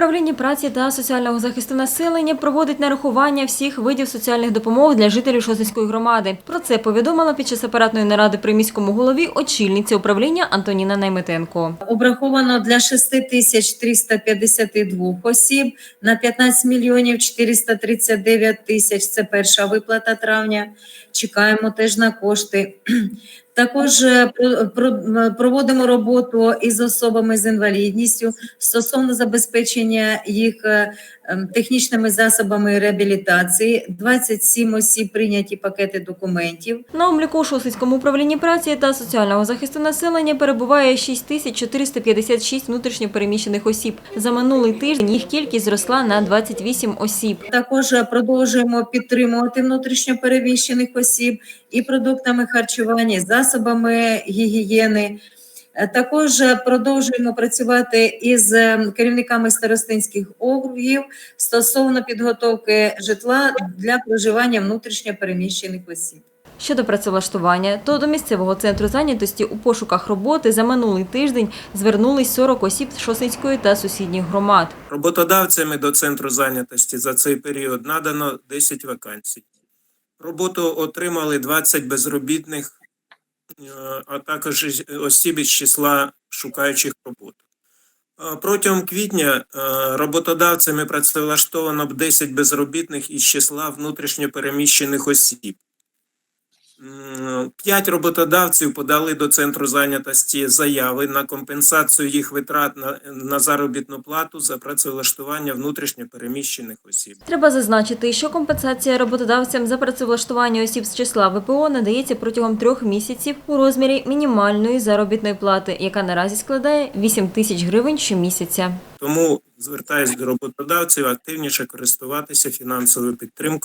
управлінні праці та соціального захисту населення проводить нарахування всіх видів соціальних допомог для жителів Шосницької громади. Про це повідомила під час апаратної наради при міському голові очільниця управління Антоніна Найметенко. Обраховано для 6 тисяч 352 осіб на 15 мільйонів 439 тисяч. Це перша виплата травня. Чекаємо теж на кошти. Також е, про- проводимо роботу із особами з інвалідністю стосовно забезпечення їх е, ем, технічними засобами реабілітації. 27 осіб прийняті пакети документів. На обліку у Шосницькому управлінні праці та соціального захисту населення перебуває 6456 внутрішньопереміщених осіб. За минулий тиждень їх кількість зросла на 28 осіб. Також е, продовжуємо підтримувати внутрішньопереміщених осіб і продуктами харчування, і засобами гігієни. Е, Також е, продовжуємо працювати із е, керівниками старостинських округів стосовно підготовки житла для проживання внутрішньопереміщених осіб. Щодо працевлаштування, то до місцевого центру зайнятості у пошуках роботи за минулий тиждень звернулись 40 осіб з Шосницької та сусідніх громад. Роботодавцями до центру зайнятості за цей період надано 10 вакансій. Роботу отримали 20 безробітних, е, а також осіб із числа шукаючих роботу. Е, Протягом квітня е, роботодавцями працевлаштовано б 10 безробітних із числа внутрішньопереміщених осіб. П'ять роботодавців подали до центру зайнятості заяви на компенсацію їх витрат на, на заробітну плату за працевлаштування внутрішньопереміщених осіб. Треба зазначити, що компенсація роботодавцям за працевлаштування осіб з числа ВПО надається протягом трьох місяців у розмірі мінімальної заробітної плати, яка наразі складає 8 тисяч гривень щомісяця. Тому звертаюся до роботодавців активніше користуватися фінансовою підтримкою